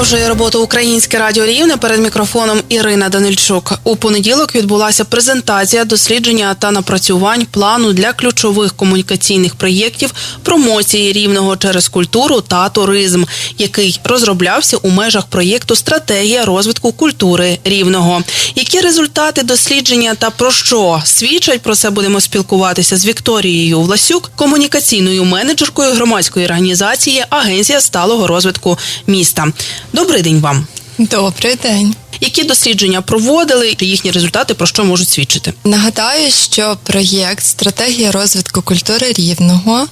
Продовжує роботу Українське радіо Рівне перед мікрофоном Ірина Данильчук. У понеділок відбулася презентація дослідження та напрацювань плану для ключових комунікаційних проєктів промоції рівного через культуру та туризм, який розроблявся у межах проєкту Стратегія розвитку культури рівного. Які результати дослідження та про що свідчать про це будемо спілкуватися з Вікторією Власюк, комунікаційною менеджеркою громадської організації Агенція сталого розвитку міста. Добрий день вам. Добрий день. Які дослідження проводили, їхні результати про що можуть свідчити? Нагадаю, що проєкт Стратегія розвитку культури рівного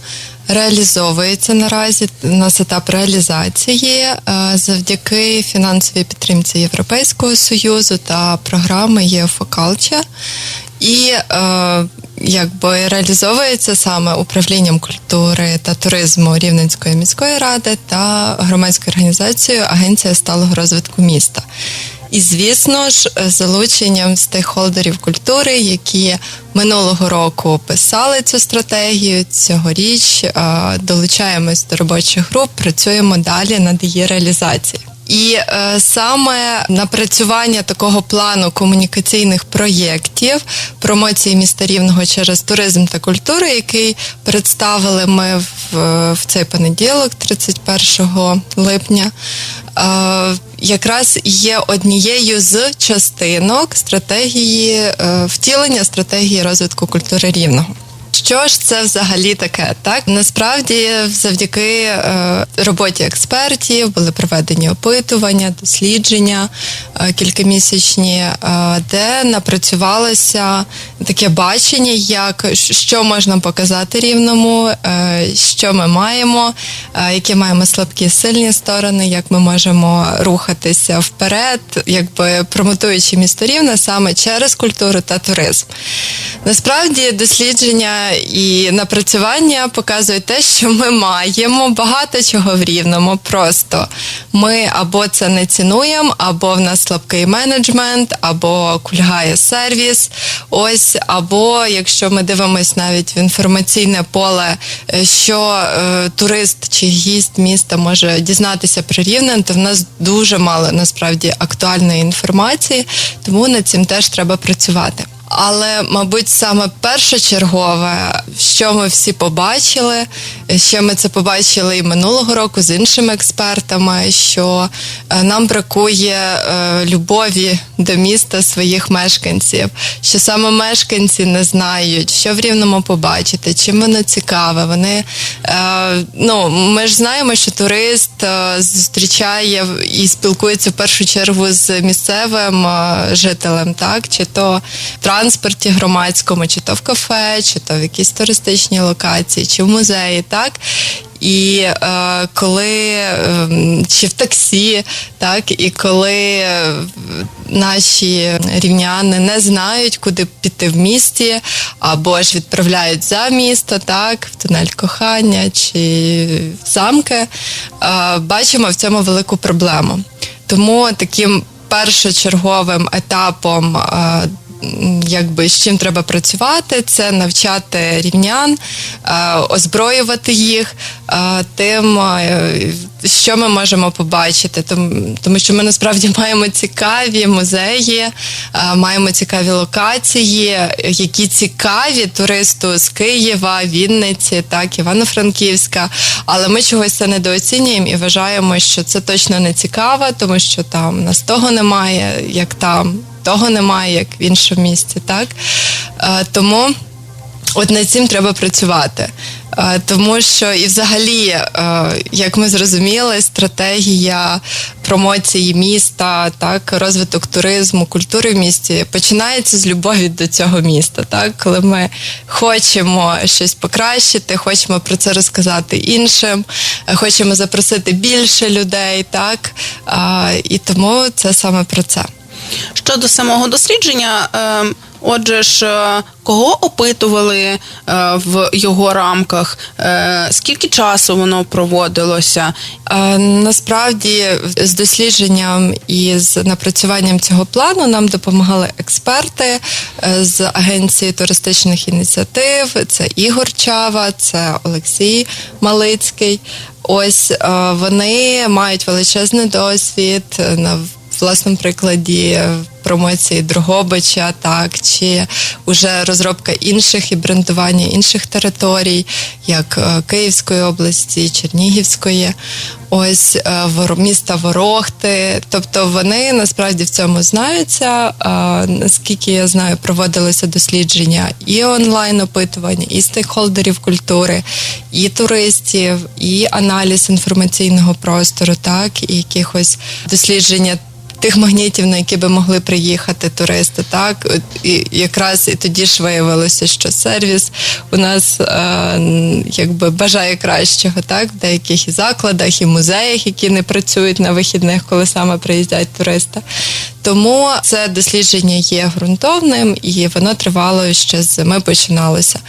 реалізовується наразі нас етап реалізації е, завдяки фінансовій підтримці Європейського союзу та програми ЄФОКАЛЧА. І е, якби реалізовується саме управлінням культури та туризму Рівненської міської ради та громадською організацією Агенція сталого розвитку міста. І, звісно ж, залученням стейкхолдерів культури, які минулого року писали цю стратегію, цьогоріч долучаємось до робочих груп, працюємо далі над її реалізацією. І е, саме напрацювання такого плану комунікаційних проєктів промоції міста рівного через туризм та культуру, який представили ми в, в цей понеділок, 31 липня. Е, Якраз є однією з частинок стратегії е, втілення стратегії розвитку культури рівного. Що ж це взагалі таке? Так насправді, завдяки е, роботі експертів були проведені опитування, дослідження е, кількомісячні, е, де напрацювалося таке бачення, як що можна показати рівному, е, що ми маємо, які маємо слабкі сильні сторони, як ми можемо рухатися вперед, якби промотуючи місто рівне саме через культуру та туризм. Насправді дослідження і напрацювання показують те, що ми маємо багато чого в рівному. Просто ми або це не цінуємо, або в нас слабкий менеджмент, або кульгає сервіс. Ось, або якщо ми дивимося навіть в інформаційне поле, е, що е, турист чи гість міста може дізнатися про рівне, то в нас дуже мало насправді актуальної інформації, тому над цим теж треба працювати. Але, мабуть, саме першочергове, що ми всі побачили, що ми це побачили і минулого року з іншими експертами, що е, нам бракує е, любові до міста своїх мешканців, що саме мешканці не знають, що в рівному побачити, чим воно цікаве. Вони е, ну ми ж знаємо, що турист зустрічає і спілкується в першу чергу з місцевим жителем, так чи то транспорті громадському, чи то в кафе, чи то в якійсь туристичній локації, чи в музеї, так. І е, коли е, чи в таксі, так і коли е, наші рівняни не знають, куди піти в місті, або ж відправляють за місто, так, в тунель кохання чи в замки, е, бачимо в цьому велику проблему. Тому таким першочерговим етапом. Е, Якби з чим треба працювати, це навчати рівнян, е, озброювати їх е, тим, е, що ми можемо побачити, тому, тому що ми насправді маємо цікаві музеї, маємо цікаві локації, які цікаві туристу з Києва, Вінниці, так Івано-Франківська. Але ми чогось це недооцінюємо і вважаємо, що це точно не цікаво, тому що там нас того немає, як там того немає, як в іншому місці. Так? Е, тому от над цим треба працювати. Е, тому що і взагалі, е, як ми зрозуміли, стратегія промоції міста, так, розвиток туризму, культури в місті починається з любові до цього міста. Так, коли ми хочемо щось покращити, хочемо про це розказати іншим, хочемо запросити більше людей, так і тому це саме про це. Щодо самого дослідження, е, отже ж, е, кого опитували е, в його рамках, е, скільки часу воно проводилося? Насправді з дослідженням і з напрацюванням цього плану нам допомагали експерти з агенції туристичних ініціатив. Це Ігор Чава, це Олексій Малицький. Ось вони мають величезний досвід на власному прикладі промоції Дрогобича, так чи уже розробка інших і брендування інших територій, як е, Київської області, Чернігівської, ось е, міста Ворохти. Тобто вони насправді в цьому знаються. Наскільки я знаю, проводилися дослідження і онлайн опитування, і стейкхолдерів культури, і туристів, і аналіз інформаційного простору, так і якихось дослідження тих магнітів, на які би могли приїхати туристи, так і якраз і тоді ж виявилося, що сервіс у нас е, якби бажає кращого, так в деяких і закладах, і музеях, які не працюють на вихідних, коли саме приїздять туристи. Тому це дослідження є ґрунтовним і воно тривало ще з зими починалося.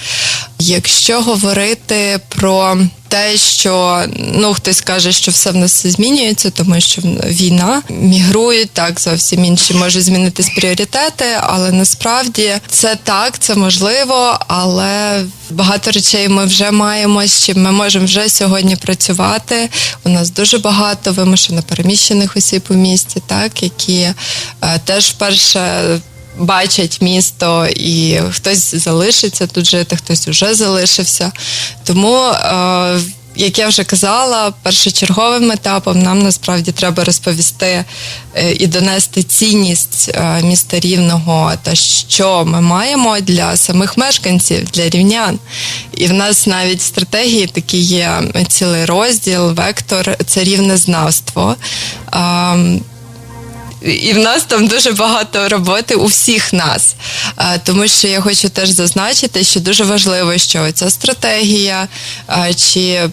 Якщо говорити про те, що ну хтось каже, що все в нас змінюється, тому що війна мігрують так, зовсім інші можуть змінитись пріоритети, але насправді це так, це можливо, але багато речей ми вже маємо, з чим ми можемо вже сьогодні працювати. У нас дуже багато вимушено переміщених осіб у місті, так які е, теж вперше бачать місто, і хтось залишиться тут жити, хтось вже залишився. Тому. Е, як я вже казала, першочерговим етапом нам насправді треба розповісти е, і донести цінність е, міста рівного та що ми маємо для самих мешканців, для рівнян. І в нас навіть стратегії такі є цілий розділ, вектор це рівнезнавство. І в нас там дуже багато роботи у всіх нас. Тому що я хочу теж зазначити, що дуже важливо, що ця стратегія чи е,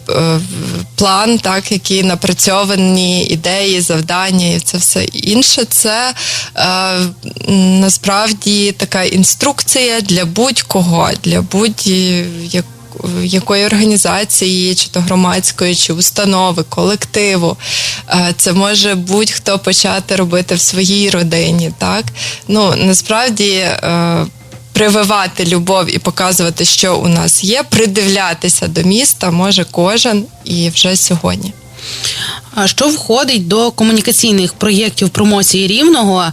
план, так, які напрацьовані ідеї, завдання і це все інше, це е, насправді така інструкція для будь-кого, для будь-якого якої організації, чи то громадської, чи установи, колективу. Е, Це може будь-хто почати робити в своїй родині. Так ну насправді. е, Прививати любов і показувати, що у нас є, придивлятися до міста може кожен і вже сьогодні. А Що входить до комунікаційних проєктів промоції рівного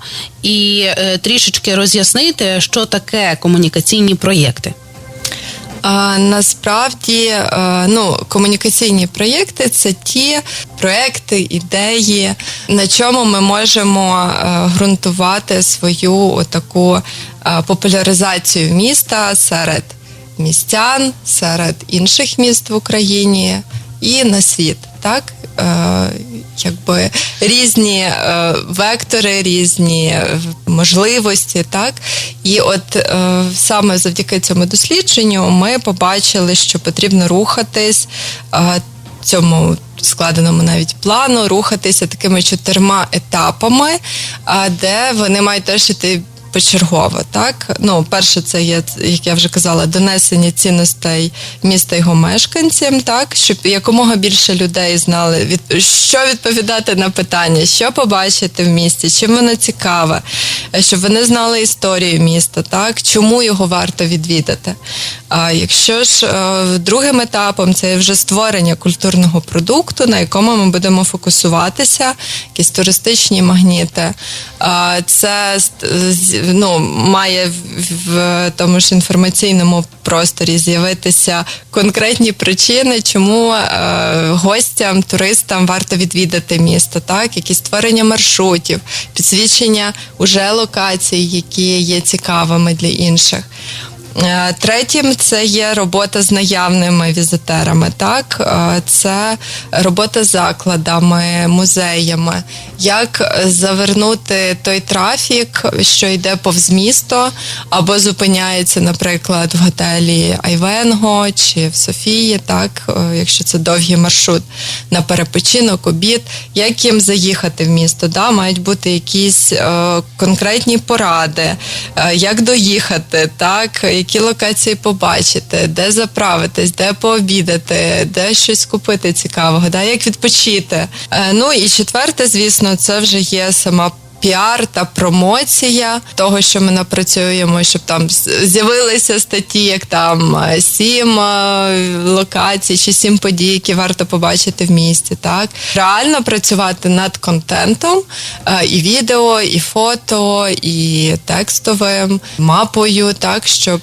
і е, трішечки роз'яснити, що таке комунікаційні проєкти? А, насправді, е, ну, комунікаційні проєкти це ті проекти, ідеї, на чому ми можемо е, ґрунтувати свою таку популяризацію міста серед містян, серед інших міст в Україні і на світ. Так, е, якби різні е, вектори, різні е, можливості, так? І от е, саме завдяки цьому дослідженню ми побачили, що потрібно рухатись цьому складеному навіть плану, рухатися такими чотирма етапами, де вони мають теж іти почергово. Так, ну перше, це є, як я вже казала, донесення цінностей міста його мешканцям, так щоб якомога більше людей знали від що відповідати на питання, що побачити в місті, чим воно цікаве, щоб вони знали історію міста, так чому його варто відвідати. А якщо ж е, другим етапом це вже створення культурного продукту, на якому ми будемо фокусуватися, якісь туристичні магніти, це ну, має в- тому ж інформаційному просторі з'явитися конкретні причини, чому е, гостям, туристам варто відвідати місто, так, якісь створення маршрутів, підсвічення уже локацій, які є цікавими для інших. Е, Третім це є робота з наявними візитерами. Так, Е, це робота з закладами, музеями. Як завернути той трафік, що йде повз місто, або зупиняється, наприклад, в готелі Айвенго чи в Софії, так, е, якщо це довгий маршрут на перепочинок, обід, як їм заїхати в місто? Да? Мають бути якісь конкретні поради, як доїхати, так, які локації побачити, де заправитись, де пообідати, де щось купити цікавого, да? як відпочити. Е, ну і четверте, звісно, це вже є сама. Піар та промоція того, що ми напрацюємо, щоб там з'явилися статті, як там е, сім е, локацій чи сім подій, які варто побачити в місті. Так реально працювати над контентом е, і відео, і фото, і текстовим мапою, так щоб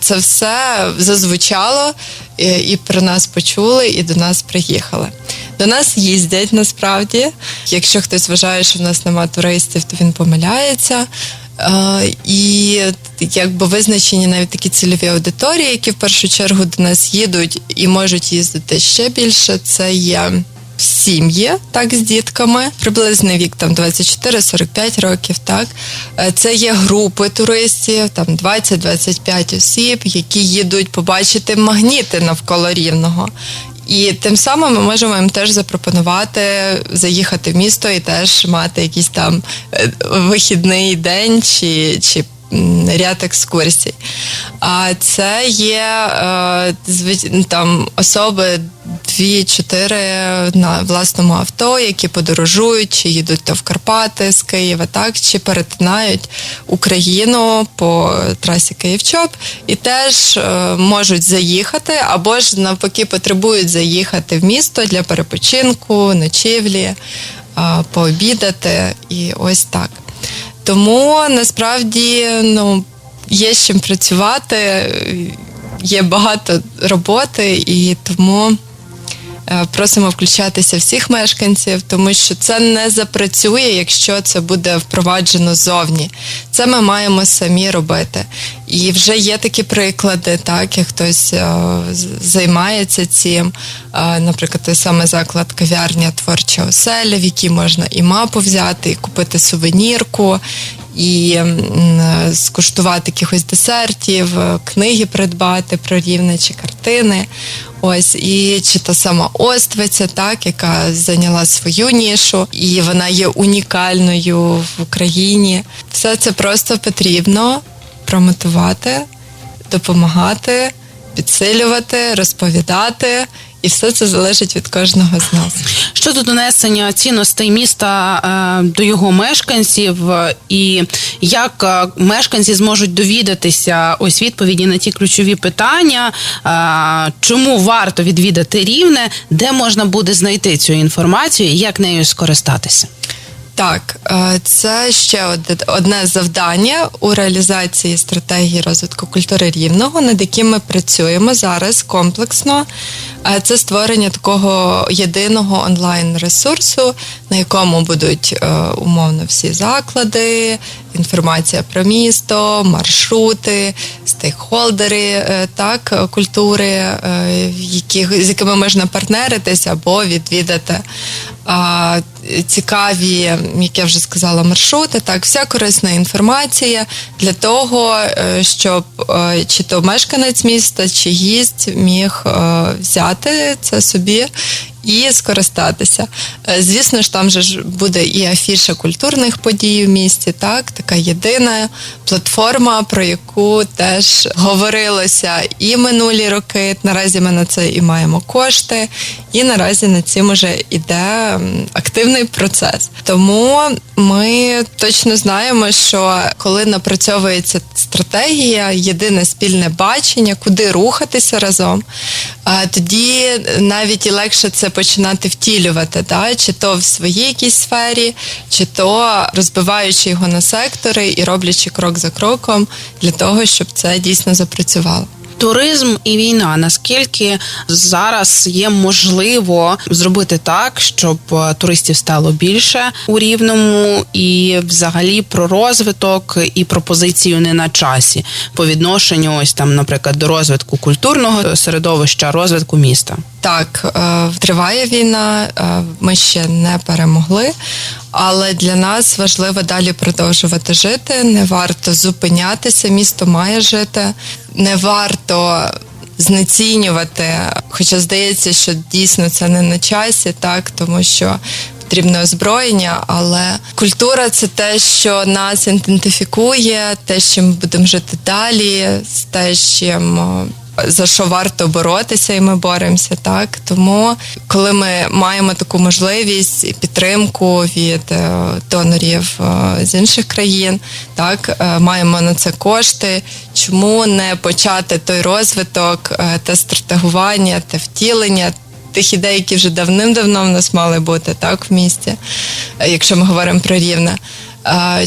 це все зазвучало і про нас почули, і до нас приїхали. До нас їздять насправді. Якщо хтось вважає, що в нас нема туристів, то він помиляється. Е, І якби визначені навіть такі цільові аудиторії, які в першу чергу до нас їдуть і можуть їздити ще більше. Це є сім'ї, так, з дітками, приблизний вік там 24-45 років. Так Е, це є групи туристів, там 20-25 осіб, які їдуть побачити магніти навколо рівного. І тим самим ми можемо їм теж запропонувати заїхати в місто і теж мати якийсь там е, вихідний день чи, чи ряд екскурсій. А це є е, там особи дві-чотири на власному авто, які подорожують, чи їдуть то в Карпати з Києва, так чи перетинають Україну по трасі Київ-Чоп і теж е, можуть заїхати, або ж навпаки потребують заїхати в місто для перепочинку, ночівлі, е, пообідати і ось так. Тому насправді ну, є з чим працювати, є багато роботи, і тому просимо включатися всіх мешканців, тому що це не запрацює, якщо це буде впроваджено зовні. Це ми маємо самі робити. І вже є такі приклади, так як хтось е, займається цим. Е, наприклад, той самий заклад кав'ярня творча оселя, в якій можна і мапу взяти, і купити сувенірку, і е, скуштувати якихось десертів, е, книги придбати про рівне чи картини. Ось і чи та сама Оствиця, так, яка зайняла свою нішу, і вона є унікальною в Україні. Все це просто потрібно промотувати, допомагати, підсилювати, розповідати. І все це залежить від кожного з нас. Щодо донесення цінностей міста е, до його мешканців, е, і як е, мешканці зможуть довідатися ось відповіді на ті ключові питання, чому варто відвідати рівне, де можна буде знайти цю інформацію і як нею скористатися. Так, е, це ще одне- завдання у реалізації стратегії розвитку культури рівного, над яким ми працюємо зараз комплексно. Е, Це створення такого єдиного онлайн-ресурсу, на якому будуть е, умовно всі заклади, інформація про місто, маршрути, стейкхолдери е, так, культури, е, яких, з якими можна партнеритися або відвідати цікаві, як я вже сказала, маршрути. Так, вся корисна інформація для того, щоб чи то мешканець міста, чи гість міг взяти це собі. І скористатися. Е, Звісно ж, там же ж буде і афіша культурних подій в місті, так, така єдина платформа, про яку теж говорилося і минулі роки. Наразі ми на це і маємо кошти, і наразі над цим уже іде активний процес. Тому ми точно знаємо, що коли напрацьовується стратегія, єдине спільне бачення, куди рухатися разом, тоді навіть і легше це починати втілювати, да? чи то в своїй якійсь сфері, чи то розбиваючи його на сектори і роблячи крок за кроком для того, щоб це дійсно запрацювало. Туризм і війна. Наскільки зараз є можливо зробити так, щоб е, туристів стало більше у рівному, і взагалі про розвиток і пропозицію не на часі по відношенню, ось там, наприклад, до розвитку культурного середовища, розвитку міста. Так, е, триває війна, е, ми ще не перемогли, але для нас важливо далі продовжувати жити. Не варто зупинятися, місто має жити, не варто знецінювати. Хоча здається, що дійсно це не на часі, так тому що. Потрібне озброєння, але культура це те, що нас ідентифікує, те, чим будемо жити далі, з те, чим за що варто боротися, і ми боремося. Так тому, коли ми маємо таку можливість і підтримку від е, донорів е, з інших країн, так е, маємо на це кошти. Чому не почати той розвиток, те стратегування, те втілення? Тих ідей, які вже давним-давно в нас мали бути так в місті, якщо ми говоримо про рівне.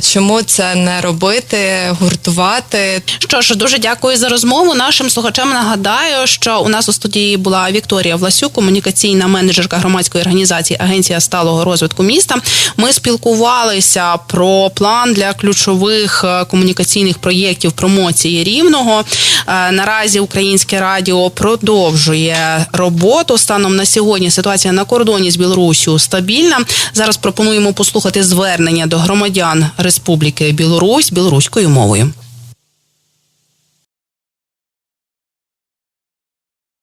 Чому це не робити, гуртувати? Що ж, дуже дякую за розмову. Нашим слухачам нагадаю, що у нас у студії була Вікторія Власюк, комунікаційна менеджерка громадської організації Агенція сталого розвитку міста. Ми спілкувалися про план для ключових е, комунікаційних проєктів промоції рівного. Е, Наразі Українське радіо продовжує роботу. Станом на сьогодні ситуація на кордоні з Білоруссю стабільна. Зараз пропонуємо послухати звернення до громадян Республіки Білорусь білоруською мовою.